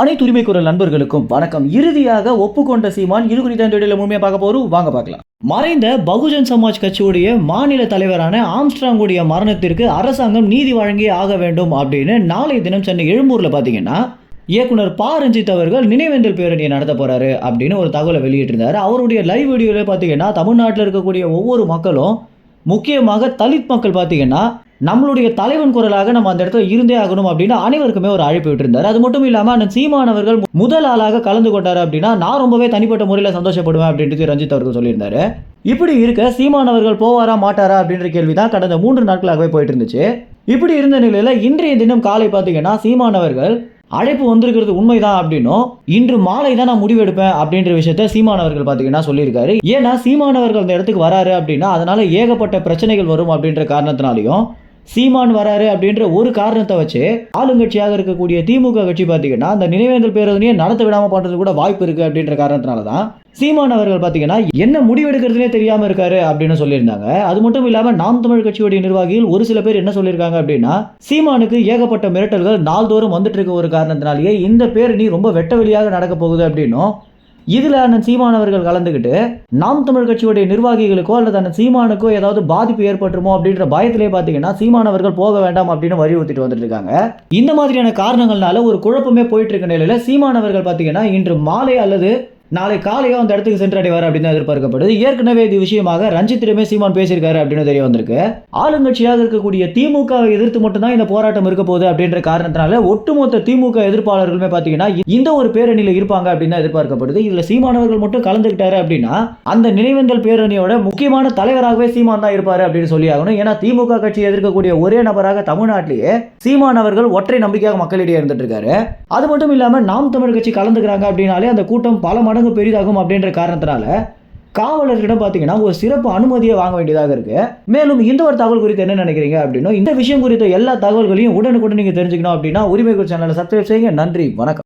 அனைத்து உரிமை குரல் நண்பர்களுக்கும் வணக்கம். இறுதியாக ஒப்புக்கொண்ட சீமான் இது குறித்த இந்த வீடியோல முழுமையாக பார்க்க போறோம். வாங்க பார்க்கலாம். மறைந்த பகுஜன் சமாஜ் கட்சியுடைய மாநில தலைவரான ஆம்ஸ்ட்ராங்குடைய மரணத்திற்கு அரசாங்கம் நீதி வழங்கி ஆக வேண்டும் அப்படின்னு நாளை தினம் சென்னை எழும்பூர்ல பாத்தீங்கன்னா இயக்குனர் பா. ரஞ்சித் அவர்கள் நினைவேந்தல் பேரணியை நடத்த போறாரு அப்படின்னு ஒரு தகவலை வெளியிட்டிருந்தாரு. அவருடைய லைவ் வீடியோவில் பார்த்தீங்கன்னா தமிழ்நாட்டில் இருக்கக்கூடிய ஒவ்வொரு மக்களும் முக்கியமாக தலித் மக்கள் பார்த்தீங்கன்னா நம்மளுடைய தலைவன் குரலாக நம்ம அந்த இடத்துல இருந்தே ஆகணும் அப்படின்னு அனைவருக்குமே ஒரு அழைப்பு விட்டிருந்தார். அது மட்டும் இல்லாமல் அந்த சீமானவர்கள் முதல் ஆளாக கலந்து கொண்டார் அப்படின்னா நான் ரொம்பவே தனிப்பட்ட முறையில் சந்தோஷப்படுவேன் அப்படின்றது ரஞ்சித் அவர்கள் சொல்லியிருந்தாரு. இப்படி இருக்க சீமானவர்கள் போவாரா மாட்டாரா அப்படின்ற கேள்வி தான் கடந்த மூன்று நாட்களாகவே போயிட்டு இருந்துச்சு இப்படி இருந்த நிலையில் இன்றைய தினம் காலை பார்த்தீங்கன்னா சீமானவர்கள் அழைப்பு வந்திருக்கிறது உண்மைதான் அப்படின்னும் இன்று மாலை தான் நான் முடிவெடுப்பேன் அப்படின்ற விஷயத்த சீமானவர்கள் பார்த்தீங்கன்னா சொல்லியிருக்காரு. ஏன்னா சீமானவர்கள் அந்த இடத்துக்கு வராரு அப்படின்னா அதனால ஏகப்பட்ட பிரச்சனைகள் வரும் அப்படின்ற காரணத்தினாலையும் சீமான் வராரு அப்படின்ற ஒரு காரணத்தை வச்சு ஆளுங்கட்சியாக இருக்கக்கூடிய திமுக கட்சி பார்த்தீங்கன்னா அந்த நினைவேந்தல் பேரணியை நடத்த விடாமல் பண்ணுறது கூட வாய்ப்பு இருக்குது அப்படின்ற காரணத்தினால தான் சீமான் அவர்கள் பார்த்தீங்கன்னா என்ன முடிவெடுக்கிறதுனே தெரியாமல் இருக்காரு அப்படின்னு சொல்லியிருந்தாங்க. அது மட்டும் இல்லாமல் நாம் தமிழ் கட்சியுடைய நிர்வாகிகள் ஒரு சில பேர் என்ன சொல்லியிருக்காங்க அப்படின்னா சீமானுக்கு ஏகப்பட்ட மிரட்டல்கள் நாள்தோறும் வந்துட்டு இருக்க ஒரு காரணத்தினாலேயே இந்த பேரணி ரொம்ப வெட்ட வெளியாக நடக்க போகுது அப்படின்னும் இதில் அண்ணன் சீமான் அவர்கள் கலந்துக்கிட்டு நாம் தமிழ் கட்சியுடைய நிர்வாகிகளுக்கோ அல்லது அண்ணன் சீமானுக்கோ ஏதாவது பாதிப்பு ஏற்பட்டுருமோ அப்படின்ற பயத்திலே பார்த்தீங்கன்னா சீமான் அவர்கள் போக வேண்டாம் அப்படின்னு வலியுறுத்திட்டு வந்துட்டு இருக்காங்க இந்த மாதிரியான காரணங்கள்னால ஒரு குழப்பமே போயிட்டு இருக்க நிலையில சீமான் அவர்கள் பார்த்தீங்கன்னா இன்று மாலை அல்லது நாளை காலையோ அந்த இடத்துக்கு சென்றடைவார் அப்படின்னு எதிர்பார்க்கப்படுது. ஏற்கனவே இது விஷயமாக ரஞ்சித்திடமே சீமான் பேசியிருக்காரு அப்படின்னு தெரிய வந்திருக்கு. ஆளுங்கட்சியாக இருக்கக்கூடிய திமுகவை எதிர்த்து மட்டும்தான் இந்த போராட்டம் இருக்க போகுது அப்படின்ற காரணத்தினால ஒட்டுமொத்த திமுக எதிர்ப்பாளர்களுமே பார்த்தீங்கன்னா இந்த ஒரு பேரணியில் இருப்பாங்க அப்படின்னு எதிர்பார்க்கப்படுது. இதுல சீமானவர்கள் மட்டும் கலந்துக்கிட்டாரு அப்படின்னா அந்த நினைவேந்தல் பேரணியோட முக்கியமான தலைவராகவே சீமான் தான் இருப்பாரு அப்படின்னு சொல்லி ஆகணும். ஏன்னா திமுக கட்சி எதிர்க்கக்கூடிய ஒரே நபராக தமிழ்நாட்டிலேயே சீமான் அவர்கள் ஒற்றை நம்பிக்கையாக மக்களிடையே இருந்துட்டு இருக்காரு. அது மட்டும் இல்லாம நாம் தமிழ் கட்சி கலந்துக்கிறாங்க அப்படின்னாலே அந்த கூட்டம் பல மடங்கு பெரிதாகும் அப்படின்ற காரணத்தினால காவலர்களிடம் பார்த்தீங்கன்னா ஒரு சிறப்பு அனுமதியை வாங்க வேண்டியதாக இருக்கு. மேலும் இந்த ஒரு தகவல் குறித்து என்ன நினைக்கிறீங்க அப்படின்னா இந்த விஷயம் குறித்த எல்லா தகவல்களையும் உடனுக்குடன் நீங்க தெரிஞ்சுக்கணும் அப்படின்னா உரிமை சேனலை சப்ஸ்கிரைப் செய்யுங்க. நன்றி வணக்கம்.